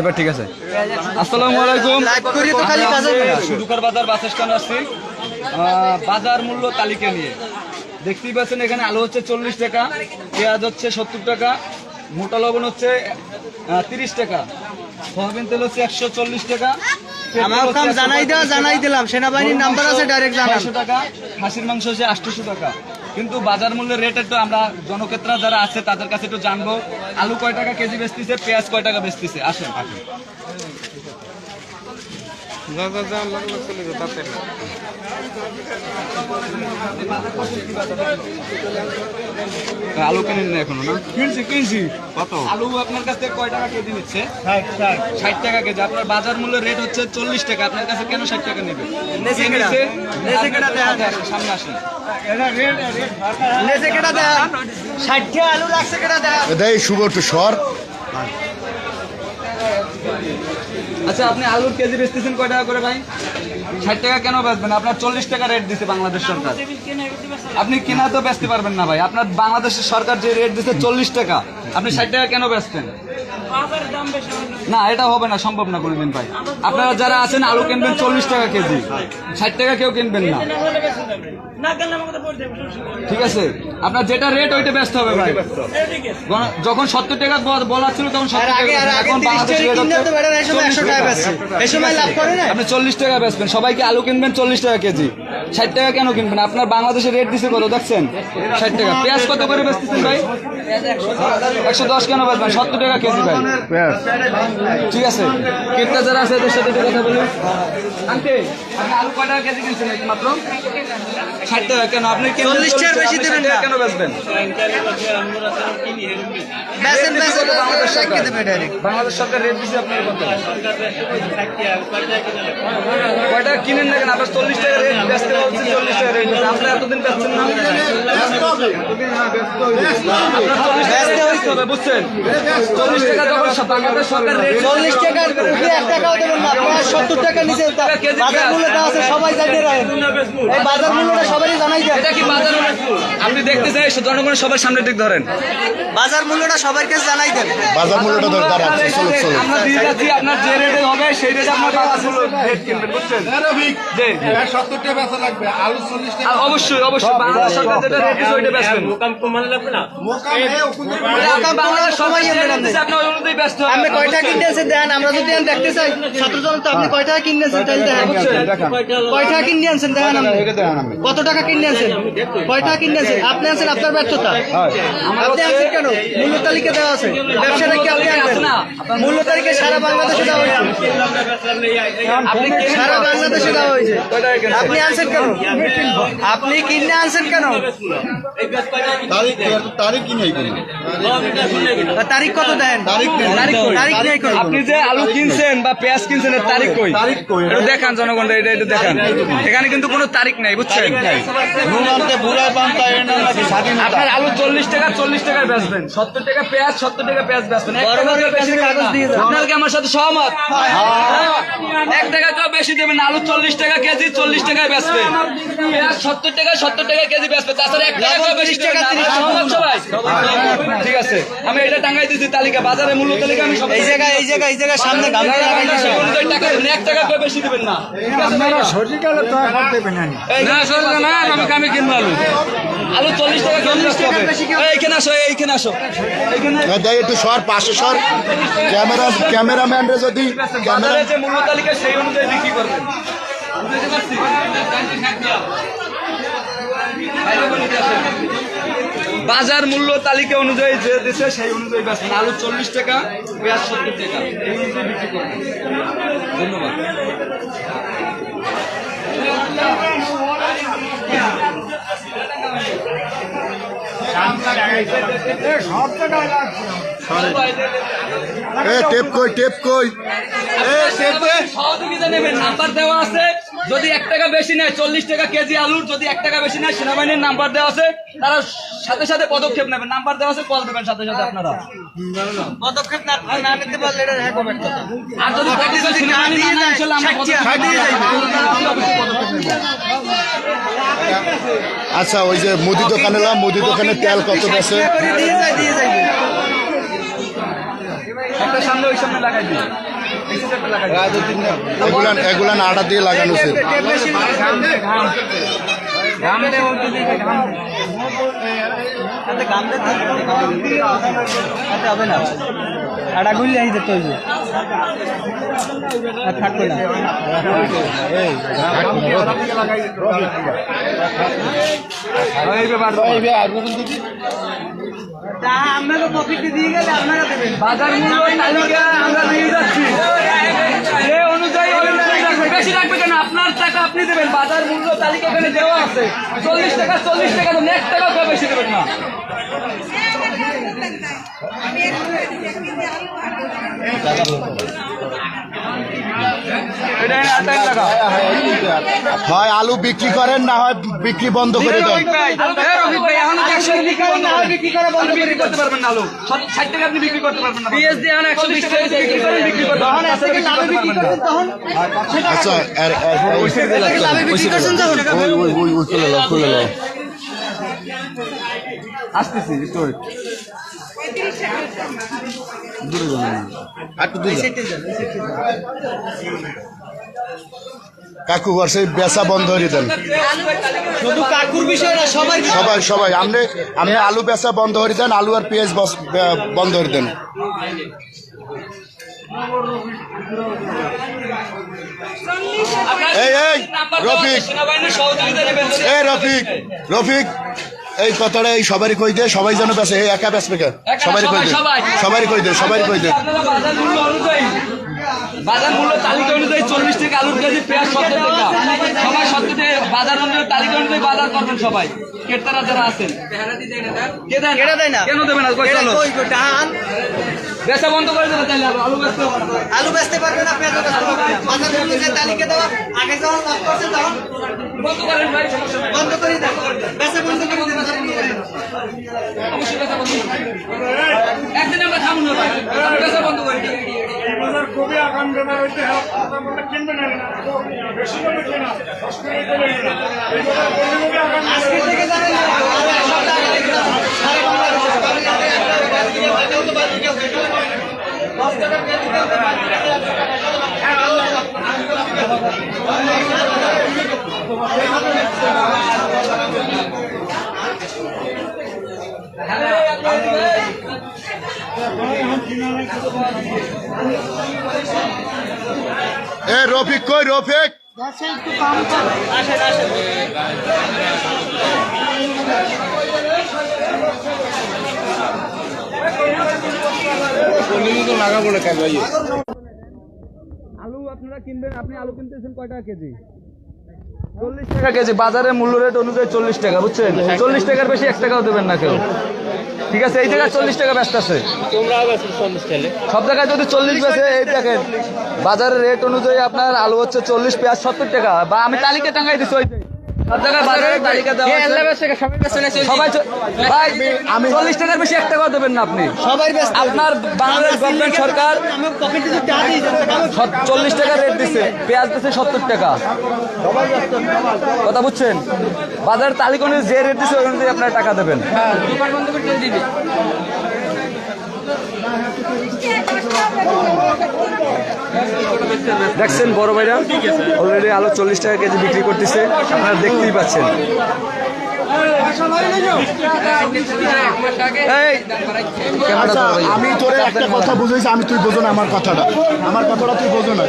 এবার ঠিক আছে। আসসালামু আলাইকুম। সুদুকার বাজার বাস স্ট্যান্ড আসছি। বাজার মূল্য তালিকা নিয়ে। দেখতেই পাচ্ছেন এখানে আলু হচ্ছে চল্লিশ টাকা পেঁয়াজ হচ্ছে সত্তর টাকা মোটা লবণ হচ্ছে তিরিশ টাকা সয়াবিন তেল হচ্ছে একশো চল্লিশ টাকা আমার কাম জানাই দেওয়া জানাই দিলাম সেনাবাহিনীর নাম্বার আছে ডাইরেক্ট জানান। টাকা খাসির মাংস হচ্ছে আটশোশো টাকা। কিন্তু বাজার মূল্যের রেট একটু আমরা জনক্ষেত্রা যারা আছে তাদের কাছে একটু জানব। আলু কয় টাকা কেজি বেচতেছে, পেঁয়াজ কয় টাকা বেচতেছে? আসেন আসেন। আলু কিনেন না এখনও না? কিনছি কিনছি। কত? আলু আপনার কাছ থেকে কয় টাকা কেজি নিচ্ছে? ষাট টাকা কেজি। আপনার বাজার মূল্য রেট হচ্ছে চল্লিশ টাকা। আপনার কাছে কেন ষাট টাকা নেবে? সাথে আসেন, সামনে আসেন। শুভ একটু সর। আচ্ছা আপনি আলুর কেজি বেচতেছেন কয় টাকা করে ভাই? ষাট টাকা কেন বেচবেন? আপনার চল্লিশ টাকা রেট দিছে বাংলাদেশ সরকার। আপনি কেনা তো বেচতে পারবেন না ভাই। আপনার বাংলাদেশের সরকার যে রেট দিচ্ছে চল্লিশ টাকা, আপনি ষাট টাকা কেন বেচতেন? না, এটা হবে না, সম্ভব না কোনোদিন ভাই। আপনারা যারা আছেন, আলু কিনবেন চল্লিশ টাকা কেজি। ষাট টাকা কেউ কিনবেন না। ঠিক আছে। আপনার যেটা রেট ওইটা ব্যস্ত হবে ভাই। যখন সত্তর টাকা বলা ছিল তখন আর 70 আগে আর এখন বাংলাদেশ টাকা rate কিনলে হচ্ছে তো বেটার এই সময় 100 টাকা বেচছে এই সময় লাভ করে না আপনি চল্লিশ টাকা বেচবেন। সবাইকে আলু কিনবেন চল্লিশ টাকা কেজি। ষাট টাকা কেন কিনবেন? আপনার বাংলাদেশের রেট দিছে কত দেখছেন? ষাট টাকা। পেঁয়াজ কত করে বেচতেছেন ভাই? একশো দশ কেন বেচবেন? সত্তর টাকা কেজি ভাই। ঠিক আছে। কেটটা যারা আছে এদের সাথে কথা আপনি আলু কয় টাকা কেজি কিনছেন মাত্র ষাট টাকা কেন? আপনি কিনবেন 40 টাকার বেশি দিবেন না। কেন বেচবেন? বাংলাদেশ সরকার। রেট দিচ্ছে আপনার কত? কয়টা কিনেন না কেন? আপনার চল্লিশ টাকা রেট বেচতে চল্লিশ টাকা রেট আপনার এতদিন বেচছেন না? বুঝছেন? চল্লিশ টাকা যখন বাংলাদেশ সরকার রেট চল্লিশ টাকার এক টাকাও দেবেন না। সত্তর টাকা নিচে বাজার মূল্য দেওয়া আছে সবাই জানিয়ে রাখেন। এই বাজার মূল্যটা সবারই জানাই দেন। এটা কি বাজার আপনি দেখতে চাই জনগণের সবার সামনে দিক ধরেন। বাজার মূল্যটা সবাইকে জানাই দেন। বাজার মূল্যটা ধরে দাঁড়াচ্ছে চলো চলো আমরা দিয়ে যাচ্ছি আপনার যে রেটে হবে সেই রেটে আপনার বাজার মূল্য রেট কিনবেন বুঝছেন? জি সত্তর টাকা বেচা লাগবে আলু চল্লিশ আর অবশ্যই অবশ্যই। বাংলাদেশ সরকার যেটা রেট দিচ্ছে ওইটা বেচবেন। বাংলাদেশ সবাই আপনি ওই অনুযায়ী ব্যস্ত আপনি কয়টা দেন? আমরা যদি দেখতে চাই। ছাত্র আপনি কয় টাকা কিনেছেন তাহলে দেখেন কয় কিনে আনছেন দেখেন আপনি। কত টাকা কিনে আছেন? কয় টাকা কিনে আছেন? আপনি আছেন আপনার ব্যর্থতা। আপনি আছেন কেন? মূল্য তালিকা দেওয়া আছে। ব্যবসাটা কি আপনি আনবেন মূল্য তালিকা সারা বাংলাদেশে দেওয়া হয়েছে। সারা বাংলাদেশে দেওয়া হয়েছে। আপনি আনছেন কেন? আপনি কিনে আনছেন কেন? তারিখ তারিখ কি নেই কোনো? তারিখ কত দেন? তারিখ নেই। তারিখ তারিখ নেই কোনো। আপনি যে আলু কিনছেন বা পেঁয়াজ কিনছেন তারিখ কই? তারিখ কই? একটু দেখান জনগণ এটা একটু দেখান। এখানে কিন্তু কোনো তারিখ নাই বুঝছেন? আপনার আলু চল্লিশ টাকা চল্লিশ টাকায় বেচবেন। সত্তর টাকা পেঁয়াজ সত্তর টাকা পেঁয়াজ বেচবেন। আপনার কি আমার সাথে সহমত। এক টাকা কেউ বেশি দেবেন আলু চল্লিশ টাকা কেজি চল্লিশ টাকায় বেচবেন পেঁয়াজ সত্তর টাকা সত্তর টাকা কেজি বেচবে তাছাড়া এক টাকা কেউ বেশি সবাই। ঠিক আছে আমি এটা টাঙ্গাই দিচ্ছি তালিকা বাজারে মূল্য তালিকা আমি এই জায়গায় এই জায়গায় এই জায়গায় সামনে টাকা দেবেন, এক টাকা কেউ বেশি দিবেন না। আপনারা সঠিকালে তো না সরকার না আমি আমি কিনবো আলু। আলু চল্লিশ টাকা চল্লিশ টাকা এইখানে আসো এইখানে আসো। এইখানে একটু সর পাশে সর। ক্যামেরা ক্যামেরাম্যানরা যদি ক্যামেরা বাজারে যে মূল্য তালিকা সেই অনুযায়ী বিক্রি করবেন? বাজার মূল্য তালিকা অনুযায়ী যে দিছে, সেই অনুযায়ী বেচবেন আলু চল্লিশ টাকা, পেঁয়াজ সত্তর টাকা। এই অনুযায়ী বিক্রি করবেন। ধন্যবাদ। এ টেপ কই টেপ কই। সহযোগিতা নেবেন নাম্বার দেওয়া আছে। যদি এক টাকা বেশি নেয় চল্লিশ টাকা কেজি আলুর যদি এক টাকা বেশি নেয় সেনাবাহিনীর নাম্বার দেওয়া আছে তারা সাথে সাথে পদক্ষেপ নেবেন। নাম্বার দেওয়া আছে কল দেবেন সাথে সাথে আপনারা। পদক্ষেপ না না নিতে পারলে এটা ব্যর্থতা আর যদি পদক্ষেপ সেনাবাহিনী না নেয়, ইনশাল্লাহ আমরা পদক্ষেপ নেব। আচ্ছা ওই যে মুদি দোকানে এলাম মুদি দোকানে তেল কত বেছে করে দিয়ে যায় দিয়ে যাইবে একটা সামনে ওই সামনে লাগাই দিই এই সাইডে একটা লাগাই দিই এগুলা এগুলা আটা দিয়ে লাগানো থাকবে না আপনাকে দিয়ে গেলে আপনারা দেবেন। বাজার মূল্য তালিকা আমরা দিয়ে যাচ্ছি। যে অনুযায়ী বেশি রাখবে কেন? আপনার টাকা আপনি দেবেন। বাজার মূল্য তালিকা এখানে দেওয়া আছে। চল্লিশ টাকা চল্লিশ টাকা দেবেন এক টাকাও কেউ বেশি দেবেন না। টাকা হয় আলু বিক্রি করেন না হয় বিক্রি বন্ধ করে দেন। রফিক ভাই এখন একশো বিক্রি করেন না হয় বিক্রি করে বন্ধ বিক্রি করতে পারবেন না আলু। ষাট টাকা আপনি বিক্রি করতে পারবেন না। পিএস দিয়ে এখন একশো বিশ টাকা বিক্রি করেন বিক্রি করতে তখন আসলে বিক্রি করতে পারবেন না আচ্ছা আর- আর- ওই- লাভে বিক্রি করছেন যখন ওই ওই ওই ওই খুলে নাও খুলে নাও। আসতেছি। দূরে না। একটু দূরে। কাকু বর্ষে বেচা বন্ধ করে দেন শুধু কাকুর বিষয় না সবাই সবাই সবাই আপনি আপনি আলু বেচা বন্ধ করে দেন আলু আর পেঁয়াজ বন্ধ করে দেন এই এই রফিক। এই রফিক রফিক। এই কথাটা এই সবারই কই দে সবাই যেন বেচে এই একা বেচবে কে? সবারই কই দে? সবারই কই দে সবারই কই দে? বাজার মূল্য অনুযায়ী বাজার মূল্য তালিকা অনুযায়ী চল্লিশ টাকা আলুর কেজি পেঁয়াজ সত্তর টাকা। সবাই সত্তর টাকা বাজার অনুযায়ী তালিকা অনুযায়ী বাজার করবেন সবাই। ক্রেতারা যারা আছেন। কে দেন কেটে দেয় না? কেন দেবেন না? কই চলো। কই কই টান। বেচা বন্ধ করে দেবে তাহলে আলু- আলু বেচতে আলু বেচতে পারবে না পেঁয়াজ বেচতে পারবে না। বাজার মূল্য তালিকা দেওয়া আগে যখন লাভ করছে তখন বন্ধ করেন ভাই বন্ধ করে দেন। বেচা বন্ধ করে দেন বাজার মূল্য দেন। অবশ্যই বেচা বন্ধ করবেন। একদিন আমরা থামুন না ভাই বেচা বন্ধ করে দিই। বাজার খুবই বেমার হইতে হবে আমরা কিনবে এ রফিক কই রফিক? আলু আপনারা কিনবেন আপনি আলু কিনতেছেন কয় টাকা কেজি? চল্লিশ টাকা কেজি বাজারের মূল্য রেট অনুযায়ী চল্লিশ টাকা বুঝছেন? চল্লিশ টাকার বেশি এক টাকাও দেবেন না কেউ। ঠিক আছে, এই জায়গায় চল্লিশ টাকা ব্যস্ত আছে। সব জায়গায় যদি চল্লিশ বেছে এই দেখেন, বাজারের রেট অনুযায়ী আপনার আলু হচ্ছে চল্লিশ, পেঁয়াজ সত্তর টাকা, বা আমি তালিকা টাঙ্গাই দিচ্ছি ওই আমি চল্লিশ টাকার বেশি এক টাকাও দেবেন না আপনি। সবাই আপনার বাংলাদেশ গভর্নমেন্ট সরকার টাকা চল্লিশ টাকা রেট দিচ্ছে পেঁয়াজ দিচ্ছে সত্তর টাকা। কথা বুঝছেন? বাজার তালিকা অনুযায়ী যে রেট দিচ্ছে ওই অনুযায়ী আপনার টাকা দেবেন। দেখছেন বড় ভাইরা? অলরেডি আলো চল্লিশ টাকা কেজি বিক্রি করতেছে। আপনারা দেখতেই পাচ্ছেন। আমি তোরে একটা কথা বুঝেছি আমি তুই বোঝো না আমার কথাটা। আমার কথাটা তুই বোঝো না।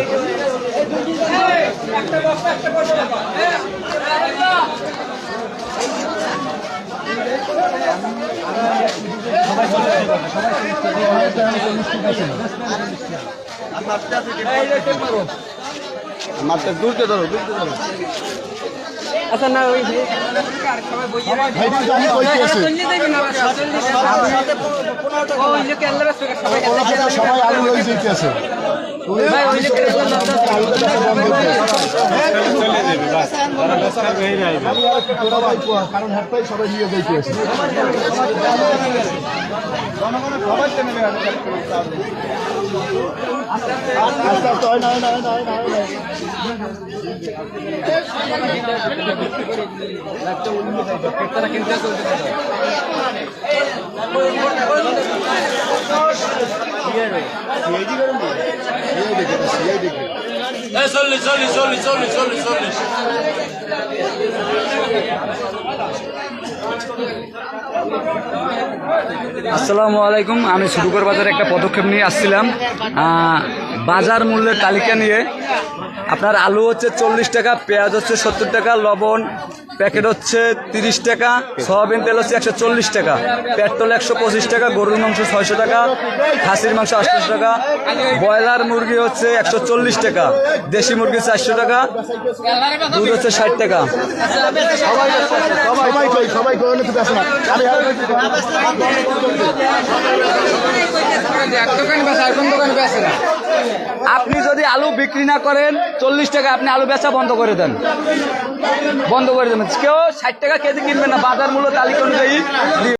মারতে দূরকে ধরো দূরকে ধরো। আচ্ছা না ওই আছে সবাই আলু যেতে আছে তুই আলু বেচা বন্ধ করে দে। তোরা ভাই কোয়া, কারণ হাতটাই সবাই নিয়ে যাইতে আস্তে আস্তে হয় না হয় না হয় না হয় না হয় না চল্লিশ আসসালামু আলাইকুম। আমি শুরুকর বাজারে একটা পদক্ষেপ নিয়ে আসছিলাম। বাজার মূল্যের তালিকা নিয়ে। আপনার আলু হচ্ছে চল্লিশ টাকা, পেঁয়াজ হচ্ছে সত্তর টাকা, লবণ প্যাকেট হচ্ছে তিরিশ টাকা, সয়াবিন তেল হচ্ছে একশো চল্লিশ টাকা, পেট্রোল একশো পঁচিশ টাকা, গরুর মাংস ছয়শো টাকা, খাসির মাংস আটশো টাকা, ব্রয়লার মুরগি হচ্ছে একশো চল্লিশ টাকা, দেশি মুরগি চারশো টাকা, দুধ হচ্ছে ষাট টাকা। আপনি যদি আলু বিক্রি না করেন, চল্লিশ টাকা আপনি আলু বেচা বন্ধ করে দেন। বন্ধ করে দেবেন। কেউ ষাট টাকা কেজি কিনবেন না বাজার মূল্য তালিকা অনুযায়ী।